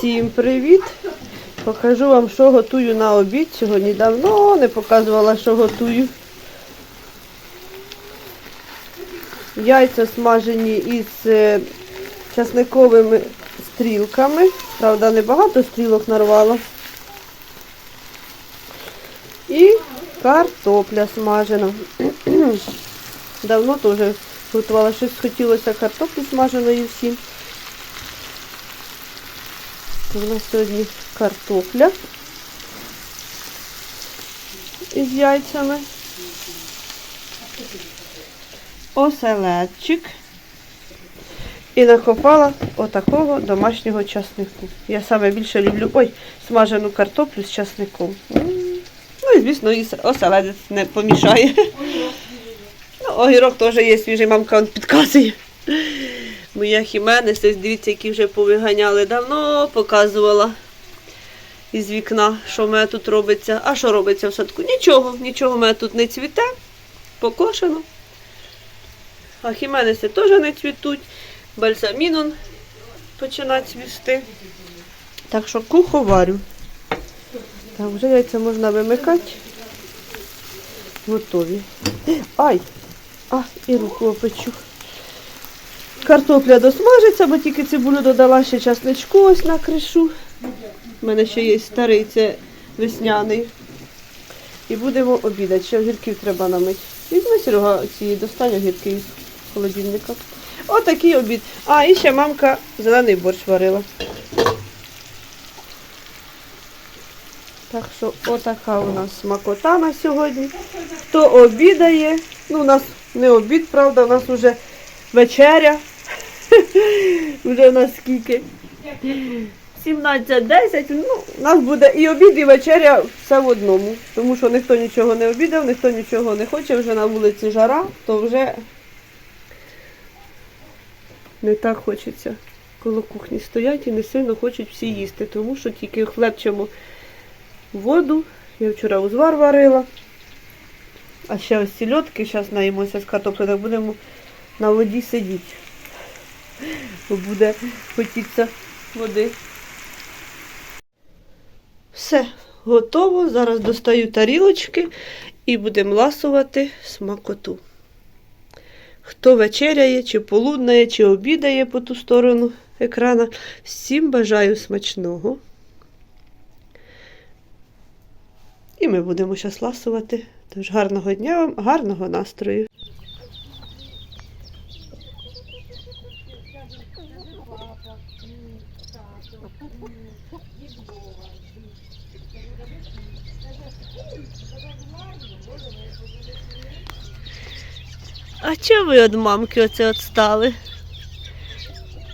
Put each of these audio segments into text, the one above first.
Всім привіт! Покажу вам, що готую на обід. Сьогодні давно не показувала, що готую. Яйця смажені із е, часниковими стрілками. Правда, небагато стрілок нарвала. І картопля смажена. Давно теж готувала. Щось хотілося картоплі смаженої всім. У нас сьогодні картопля із яйцями. Оселедчик. І накопала отакого домашнього часнику. Я саме більше люблю ой, смажену картоплю з часником. Ну і звісно, і оселедець не помішає. Ну, огірок теж є свіжий, мамка підказує. Моя хіменес, ось дивіться, які вже повиганяли давно, показувала із вікна, що в мене тут робиться. А що робиться в садку? Нічого, нічого в мене тут не цвіте, покошено. А хіменеси теж не цвітуть. Бальзамінон починає цвісти. Так що куховарю. Так, вже яйця можна вимикати. Готові. Ай! А, і руку опечу. Картопля досмажиться, бо тільки цибулю додала ще часничку ось на кришу. У мене ще є старий, це весняний. І будемо обідати. Ще огірків треба намити. Візьми, Серега, ці достань огірки із холодильника. Отакий обід. А, і ще мамка зелений борщ варила. Так що отака у нас смакота на сьогодні. Хто обідає, ну у нас не обід, правда, у нас вже вечеря. Вже у нас скільки? 17.10. Ну, у нас буде і обід, і вечеря все в одному. Тому що ніхто нічого не обідав, ніхто нічого не хоче, вже на вулиці жара, то вже не так хочеться. Коло кухні стоять і не сильно хочуть всі їсти, тому що тільки хлебчемо воду. Я вчора узвар варила. А ще ось ці льотки, зараз наїмося з картоплею, так будемо на воді сидіти. Бо буде хотіться води. Все, готово. Зараз достаю тарілочки і будемо ласувати смакоту. Хто вечеряє, чи полуднає, чи обідає по ту сторону екрана, всім бажаю смачного. І ми будемо зараз ласувати. Тож гарного дня вам, гарного настрою. А чого ви від мамки оце відстали?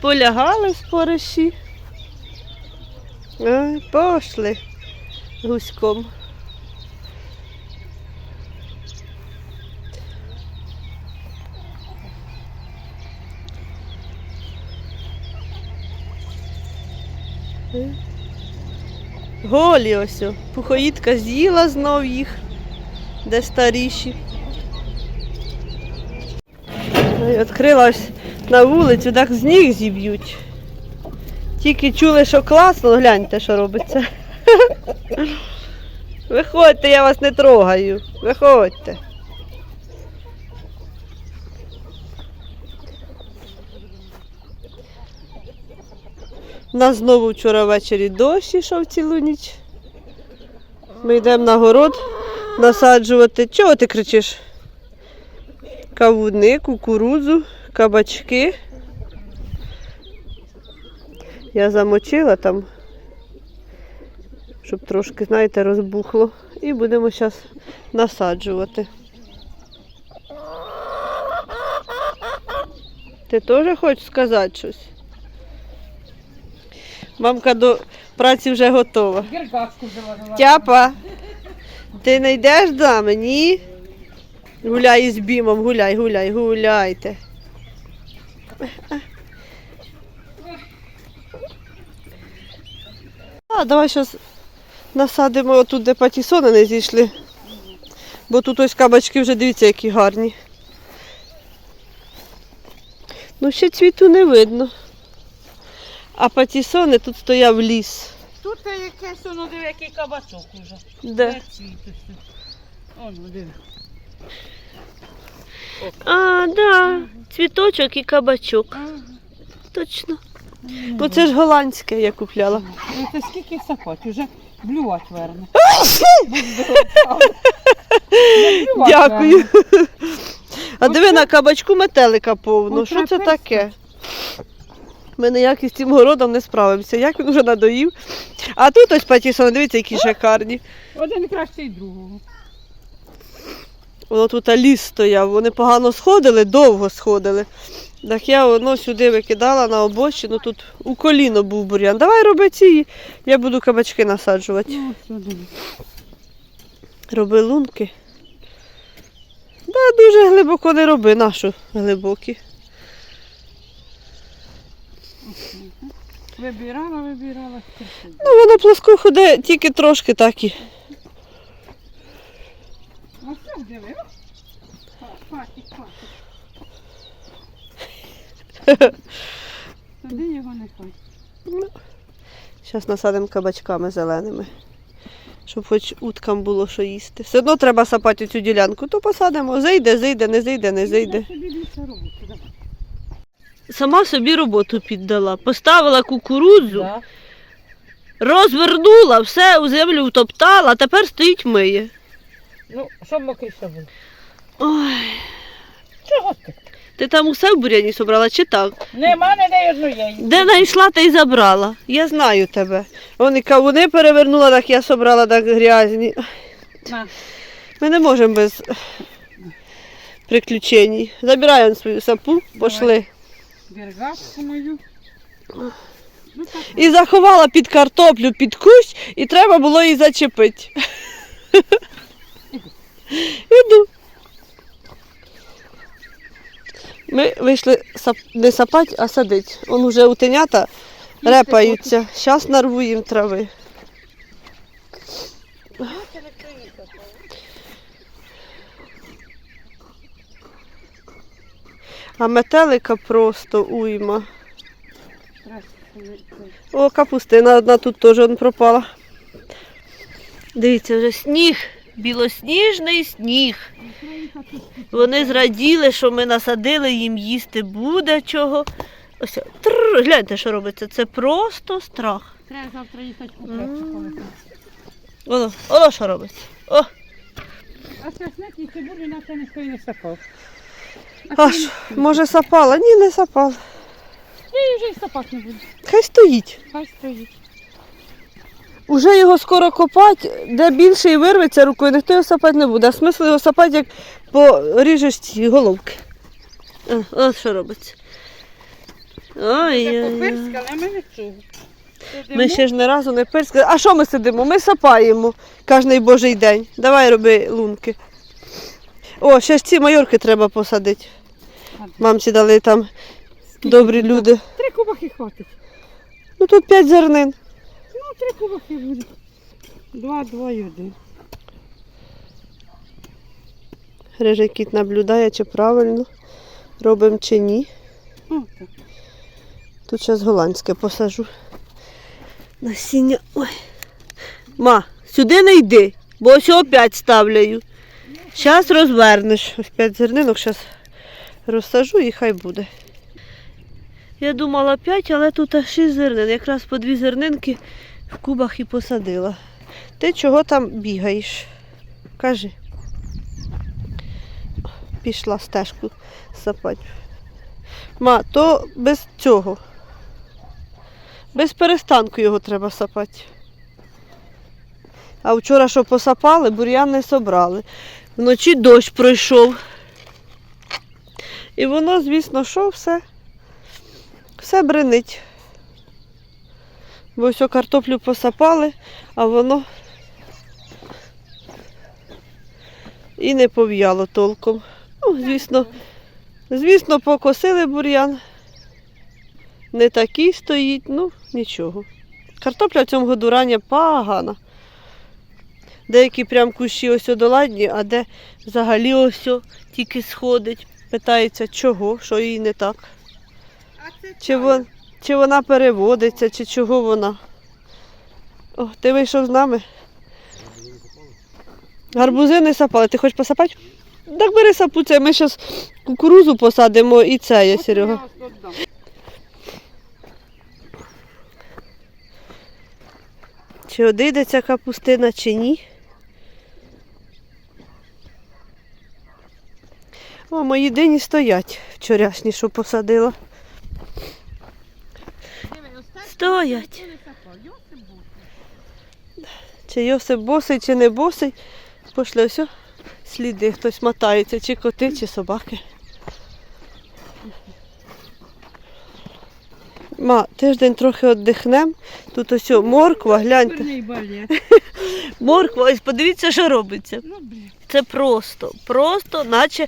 Полягали в спориші? Пошли гуськом. Голі ось. Пухоїдка з'їла знов їх, де старіші. Ну, на вулицю, так з ніг зіб'ють. Тільки чули, що класно, гляньте, що робиться. Виходьте, я вас не трогаю. Виходьте. У нас знову вчора ввечері дощ ішов цілу ніч. Ми йдемо на город насаджувати. Чого ти кричиш? Кавуни, кукурудзу, кабачки. Я замочила там, щоб трошки, знаєте, розбухло. І будемо зараз насаджувати. Ти теж хочеш сказати щось? Мамка до праці вже готова. Гіргачку заварила. Тяпа, ти не йдеш з нами, ні? Гуляй із бімом, гуляй, гуляй, гуляйте. А, давай зараз насадимо отут, де патісони не зійшли. Бо тут ось кабачки вже дивіться, які гарні. Ну, ще цвіту не видно. А патісони тут стояв ліс. Тут якесь, воно диви, який кабачок уже. Де? диви. А, да. Цвіточок і кабачок. Ага. Точно. Ну це ж голландське я купляла. Ну, Це скільки сапать, уже блювати верне. Дякую. А диви на кабачку метелика повно. Що це таке? Ми ніяк із цим городом не справимося. Як він вже надоїв. А тут ось патісон, дивіться, які шикарні. Один кращий другого. Воно тут ліс стояв, вони погано сходили, довго сходили. Так я воно сюди викидала на обочину, тут у коліно був бур'ян. Давай роби ці, я буду кабачки насаджувати. Ну. Роби лунки. Да, дуже глибоко не роби, нашу глибокі. Вибирала, вибирала. Ну, воно плоско ходе тільки трошки так і. Ось це диви. о. Па- Патік, патік. Туди його не хай. Зараз насадимо кабачками зеленими. Щоб хоч уткам було що їсти. Все одно треба сапати цю ділянку, то посадимо. Зайде, зайде, не зайде, не зайде. Я собі більше роботу. давай. Сама собі роботу піддала. Поставила кукурудзу, Да. розвернула, все у землю втоптала, а тепер стоїть миє. Ну, щоб мокріше було. Ой, Чого ти? ти там усе в буряні собрала чи так? Нема ніде одної. Де знайшла, та й забрала. Я знаю тебе. Вони кавуни перевернула, так я собрала так грязні. На. Ми не можемо без приключень. Забирай он свою сапу, пошли. Бергашку мою. Ну. І заховала під картоплю, під кущ, і треба було її зачепити. Іду. Ми вийшли сап... не сапати, а садить. Он вже утенята репаються. Зараз нарву їм трави. А метелика просто уйма. О, капустина одна тут теж он пропала. Дивіться, вже сніг, білосніжний сніг. Вони зраділи, що ми насадили, їм їсти буде чого. Ось, тррр, гляньте, що робиться. Це просто страх. Треба завтра їхати купити. Воно, воно що робиться. О, А чесник і цибулю на це не сапав. Аж, може сапала? Ні, не сапала. Я вже і сапати не буду. Хай стоїть. Хай стоїть. Уже його скоро копати, де більше і вирветься рукою, ніхто його сапати не буде. А смисл його сапати, як поріжеш ці головки. О, от що робиться. Ой, Це попирська, але ми не чули. Ми ще ж не разу не пирскали. А що ми сидимо? Ми сапаємо кожний божий день. Давай роби лунки. О, ще ж ці майорки треба посадити. Мамці дали там добрі люди. Три кубахи хватить. Ну тут п'ять зернин. Ну, три кубахи буде. Два, два і один. Рижий кіт наблюдає, чи правильно робимо чи ні. О, так. Тут зараз голландське посажу. Насіння. Ой. Ма, сюди не йди, бо ось опять ставляю. Зараз розвернеш. Ось п'ять зернинок, зараз розсажу і хай буде. Я думала п'ять, але тут аж шість зернин. Якраз по дві зернинки в кубах і посадила. Ти чого там бігаєш? Кажи. Пішла стежку сапати. Ма, то без цього. Без перестанку його треба сапати. А вчора, що посапали, бур'ян не собрали. Вночі дощ пройшов. І воно, звісно, що все, все бренить. Бо все картоплю посапали, а воно і не пов'яло толком. Ну, звісно, звісно, покосили бур'ян. Не такий стоїть, ну нічого. Картопля в цьому году рання погана. Деякі прям кущі ось доладні, а де взагалі ось тільки сходить. Питаються, чого, що їй не так. Чи вон. Чи вона переводиться, чи чого вона. О, ти вийшов з нами. Гарбузи не сапали. Ти хочеш посапати? Так бери сапуце, ми зараз кукурузу посадимо і це є, Серега. я дам. Чи одійдеться капустина, чи ні. О, мої дині стоять вчорашні, що посадила. Стоять. Чи Йосип босий, чи не босий. Пошли о, сліди, хтось мотається, чи коти, чи собаки. Ма, тиждень трохи віддихнем. Тут ось морква, гляньте. Морква, ось подивіться, що робиться. Ну. Це просто, просто, наче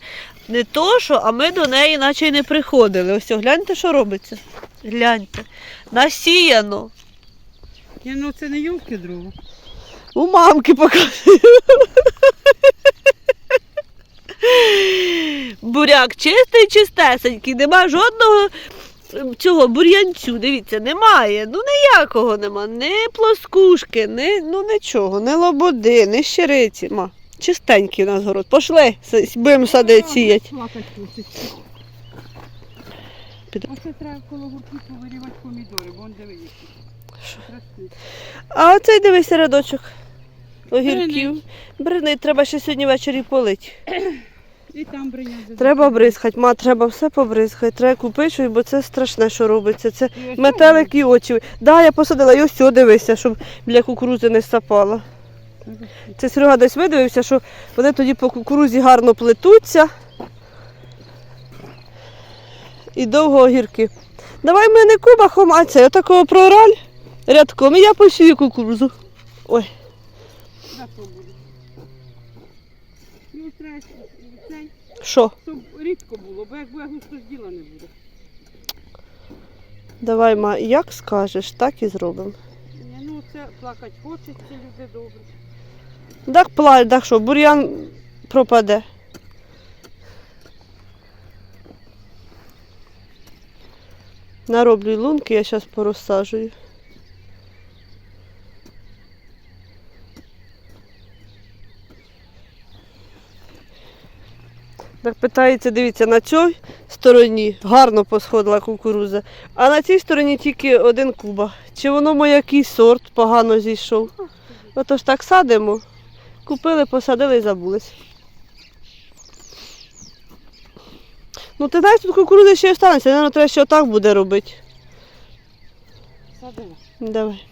не то, що, а ми до неї наче й не приходили. Ось гляньте, що робиться. Гляньте. Насіяно. Ні, ну це не юлки дрова. У мамки показую. Буряк чистий, чистесенький, нема жодного ем, цього бур'янцю. Дивіться, немає. Ну ніякого нема. Ні плоскушки, ні, ну нічого, ні лободи, ні щириці. Ма. Чистенький у нас город. Пошли, будемо садити сіять. Піду. Оце треба коло гуртів повирівати помідори, бо он диви які. Красиві. А оцей дивися рядочок. Огірків. Брини, треба ще сьогодні ввечері полити. І там. Треба бризхати, ма, треба все побризхати. Треба купити щось, бо це страшне, що робиться. Це метелик і очі. Да, я посадила, і ось сюди дивися, щоб біля кукурузи не сапала. Це Серега десь видивився, що вони тоді по кукурузі гарно плетуться. І довго огірки. Давай ми не кубахом, а це отакого прораль рядком. І я посію кукурузу. Ой. Ну, треба, цей, що? щоб рідко було, бо як буде густо ж діла не буде. Давай, ма, як скажеш, так і зробимо. Ну це плакать хочеться, люди добре. Так плач, так що, бур'ян пропаде. Нароблю лунки, я зараз порозсаджую. Так питається, дивіться, на цій стороні гарно посходила кукуруза, а на цій стороні тільки один куба. Чи воно моя який сорт погано зійшов? Отож так садимо. Купили, посадили і забулись. Ну ти знаєш, тут кукурудзи ще останеться, Наверно, треба ще отак буде робити. Садила. Давай.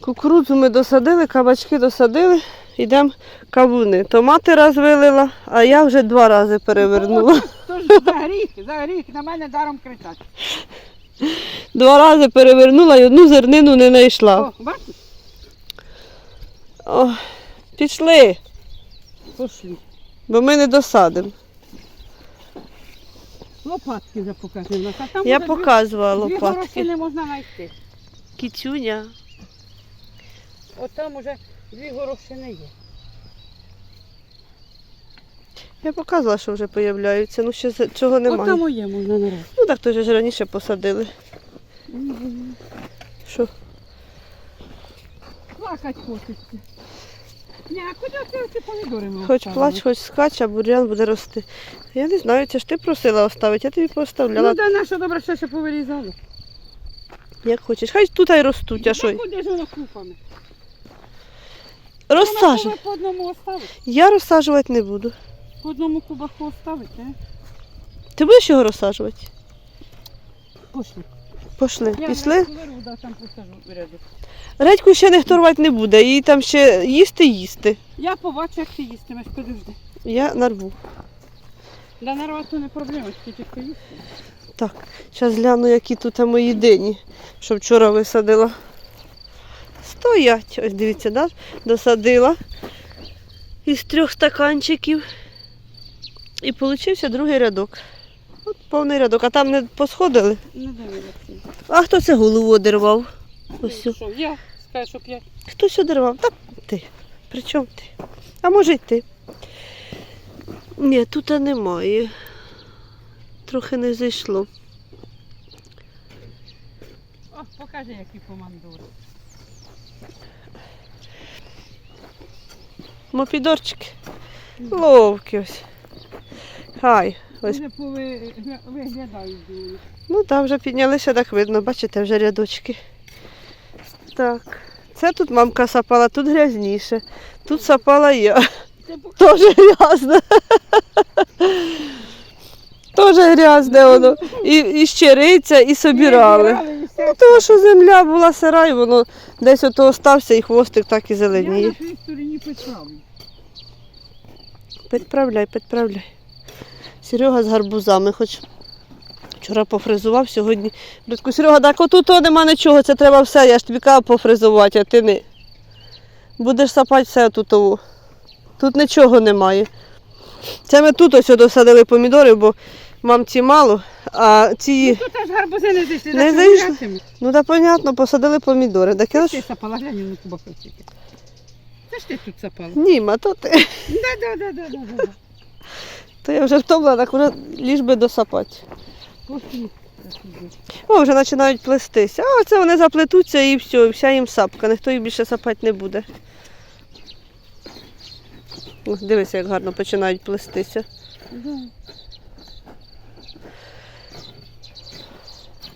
Кукурудзу ми досадили, кабачки досадили, йдемо кавуни. Томати раз вилила, а я вже два рази перевернула. То за гріх, за гріх, на мене даром кричать. Два рази перевернула і одну зернину не знайшла. О, бачиш? О, пішли, Пошли. бо ми не досадимо. Лопатки вже нас. А там Я уже дві- показувала Дві лопатки. горошини не можна знайти. Кітюня. От там уже дві горошини є. Я показувала, що вже появляються. Ну ще з- цього немає. там є, можна нараз. Ну так то ж раніше посадили. Що? Плакать хочеться. Ні, а куди ти ці помідори ми Хоч оставили? плач, хоч скач, а бур'ян буде рости. Я не знаю, це ж ти просила оставити, я тобі поставляла. Ну, да наша добре, що ще повирізали. Як хочеш. Хай тут й ростуть, а що? Ну, куди ж воно купами? Розсажу. По одному оставить. Я розсаджувати не буду. По одному кубаху оставить, а? Ти будеш його розсаджувати? Пошли. Пішли. Я Пішли. да, там. Редьку ще ніхто рвати не буде, її там ще їсти їсти. Я побачу, як ти їстимеш, подожди. Я нарву. Да нарвати не проблема, тільки поїсти. Так, зараз гляну, які тут мої дині, що вчора висадила. Стоять. Ось дивіться, да? досадила із трьох стаканчиків. І получився другий рядок. От повний рядок, а там не посходили. Не дивилася. А хто це голову одервав? Ось. Що, я скажу, щоб я Хтось одервав? Так ти. При чому ти? А може й ти? Ні, тут немає. Трохи не зайшло. О, покажи, які помандори. Мопідорчики. Ловкі ось. Хай. Ось. Вже пови... виглядають. Ну там вже піднялися, так видно, бачите, вже рядочки. Так. Це тут мамка сапала, тут грязніше. Тут сапала я. Тоже грязне. Тоже грязне воно. І, і щириця, і собирали. Ну, тому що земля була сира, і воно десь ото остався, і хвостик так і Я зеленіє. на своїй стороні підправлю. Підправляй, підправляй. Серега з гарбузами, хоч вчора пофризував, сьогодні. Людку, Серега, так отут о, нема нічого, це треба все. Я ж тобі казав пофризувати, а ти не. Будеш сапати все тут. Тут нічого немає. Це ми тут ось досадили помідори, бо мамці мало, а ці. Тут аж гарбузи не зайшли. Не зайшли? Ну так понятно, посадили помідори. Так я ж... ти сапала, глянь, ну куба красики. Це ж ти тут сапала. Ні, ма то ти. Да, То я вже втомлена, так вже ліж би досапати. О, вже починають плестися. А оце вони заплетуться і все, і вся їм сапка. Ніхто їх більше сапати не буде. Дивися, як гарно починають плестися.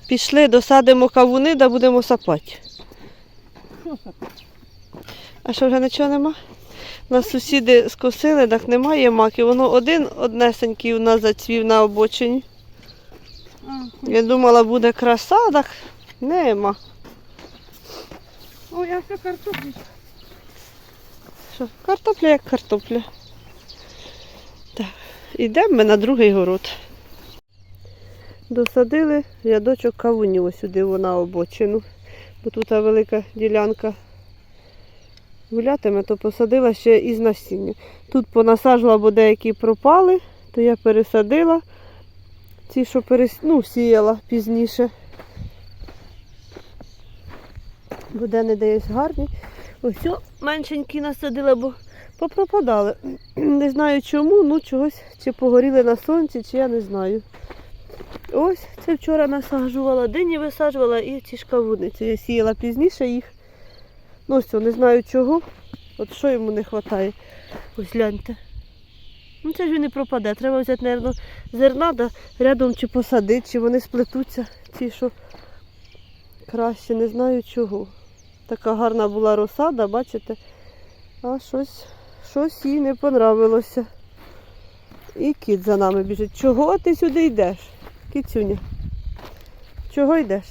Пішли, досадимо кавуни, да будемо сапати. А що вже нічого нема? Нас сусіди скосили, так немає маки. Воно один однесенький у нас зацвів на обочині. Я думала, буде краса, так нема. Ой, а що картоплі? Що, картопля як картопля. Так, ідемо ми на другий город. Досадили рядочок кавунів ось сюди вона обочину. Бо тут велика ділянка гулятиме, то посадила ще із насіння. Тут понасаджувала, бо деякі пропали, то я пересадила. Ці, що перес... ну, сіяла пізніше. Буде не десь гарні. Ось меншенькі насадила, бо попропадали. Не знаю чому, ну чогось чи погоріли на сонці, чи я не знаю. Ось це вчора насаджувала, дині висаджувала і ці шкавуни. Це я сіяла пізніше їх. Ну не знаю чого. От що йому не вистачає. Ось гляньте. Ну це ж він не пропаде. Треба взяти, мабуть, зерна да рядом чи посадити, чи вони сплетуться, ті, що краще, не знаю чого. Така гарна була розсада, бачите? А щось, щось їй не понравилося. І кіт за нами біжить. Чого ти сюди йдеш? Кіцюня? Чого йдеш?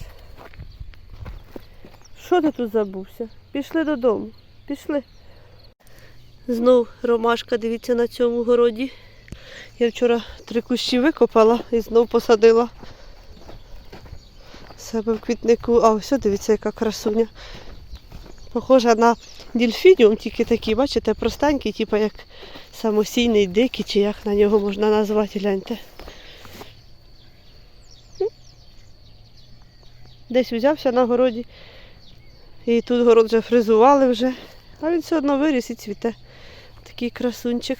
Що ти тут забувся? Пішли додому. Пішли. Знов ромашка, дивіться, на цьому городі. Я вчора три кущі викопала і знов посадила себе в квітнику. А ось, дивіться, яка красуня. Похожа на дельфініум, тільки такі, бачите, простенький, типу як самосійний дикий, чи як на нього можна назвати, гляньте. Десь взявся на городі. І тут город вже фризували вже. А він все одно виріс і цвіте. Такий красунчик.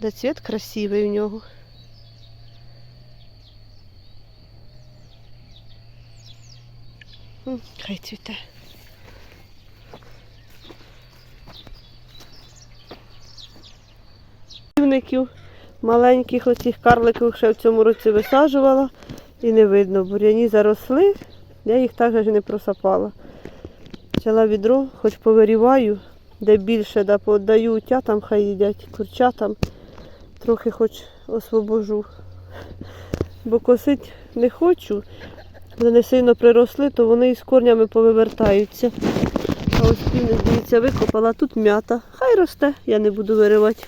Да цвіт красивий у нього. Хай цвіте. Півників маленьких оцих карликів ще в цьому році висаджувала і не видно. Бур'яні заросли, я їх також не просапала. Взяла відро, хоч повиріваю, де більше, да подаю утятам, хай їдять курчатам. Трохи хоч освобожу. Бо косить не хочу. Вони не сильно приросли, то вони із корнями повивертаються. А ось півник, дивіться, викопала, тут м'ята. Хай росте, я не буду виривати.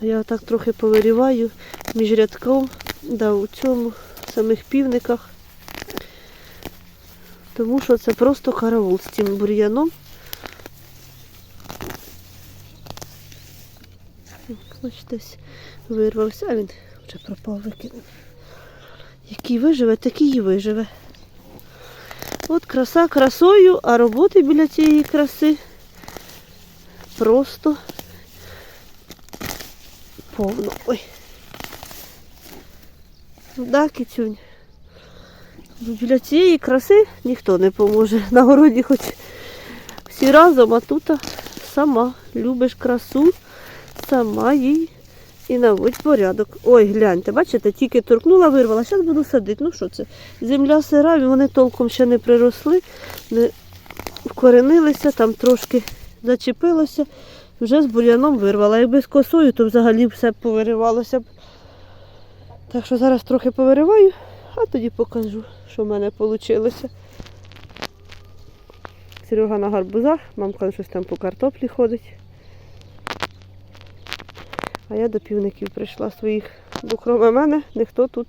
То я отак трохи повиріваю між рядком, да, у цьому, в самих півниках. Тому що це просто караул з цим бур'яном. Десь вирвався, а він вже пропав викинув. Який виживе, такий і виживе. От краса красою, а роботи біля цієї краси просто повно. Ой. Да, кицюнь. Ну, Для цієї краси ніхто не поможе. На городі хоч всі разом, а тут сама любиш красу, сама їй і наводь порядок. Ой, гляньте, бачите, тільки торкнула, вирвала. Зараз буду садити. Ну що це? Земля сира, вони толком ще не приросли, не вкоренилися, там трошки зачепилося. Вже з бур'яном вирвала. Якби з косою, то взагалі все повиривалося б. Так що зараз трохи повириваю, а тоді покажу, що в мене вийшло. Серега на гарбузах, мамка щось там по картоплі ходить. А я до півників прийшла своїх, бо крім мене ніхто тут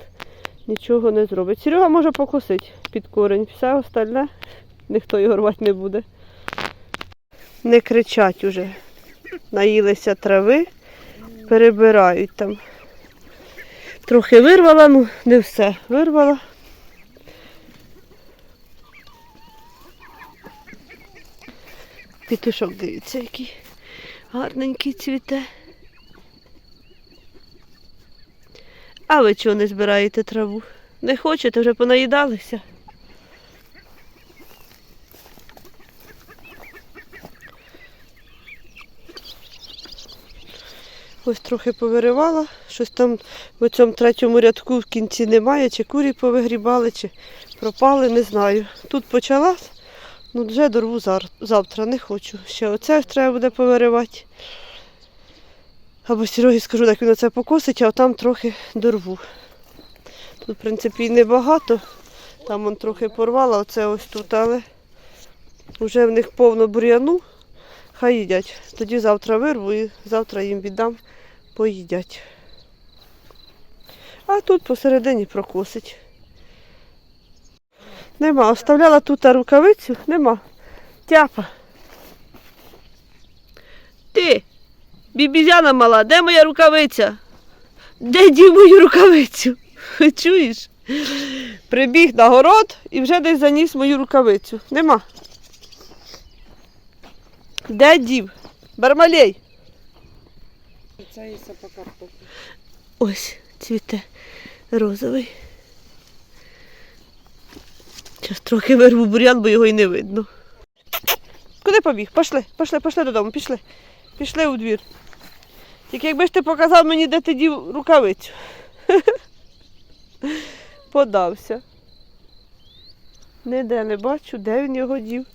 нічого не зробить. Серега може покосити під корень, все остальне ніхто його рвати не буде. Не кричать уже. Наїлися трави, перебирають там. Трохи вирвала, ну не все вирвала. Пітушок дивіться, який гарненький цвіте. А ви чого не збираєте траву? Не хочете, вже понаїдалися? Ось трохи повиривала, щось там в цьому третьому рядку в кінці немає, чи курі повигрібали, чи пропали, не знаю. Тут почала, ну вже дорву завтра, не хочу. Ще оце треба буде повиривати. Або Серегі скажу, як він оце покосить, а там трохи дорву. Тут, в принципі, і небагато. Там он трохи порвала, оце ось тут, але вже в них повно бур'яну. Хай їдять. Тоді завтра вирву і завтра їм віддам, поїдять. А тут посередині прокосить. Нема. Оставляла тут рукавицю, нема. Тяпа. Ти, бібізяна мала, де моя рукавиця? Де дів мою рукавицю? Чуєш? Прибіг на город і вже десь заніс мою рукавицю. Нема. Де дів? Бармалей. Це по картоплі. Ось цвіте розовий. Зараз трохи вирву бур'ян, бо його й не видно. Куди побіг? Пошли, пошли, пошли додому, пішли. Пішли у двір. Тільки якби ж ти показав мені, де ти дів рукавицю. Подався. Ніде не бачу, де він його дів.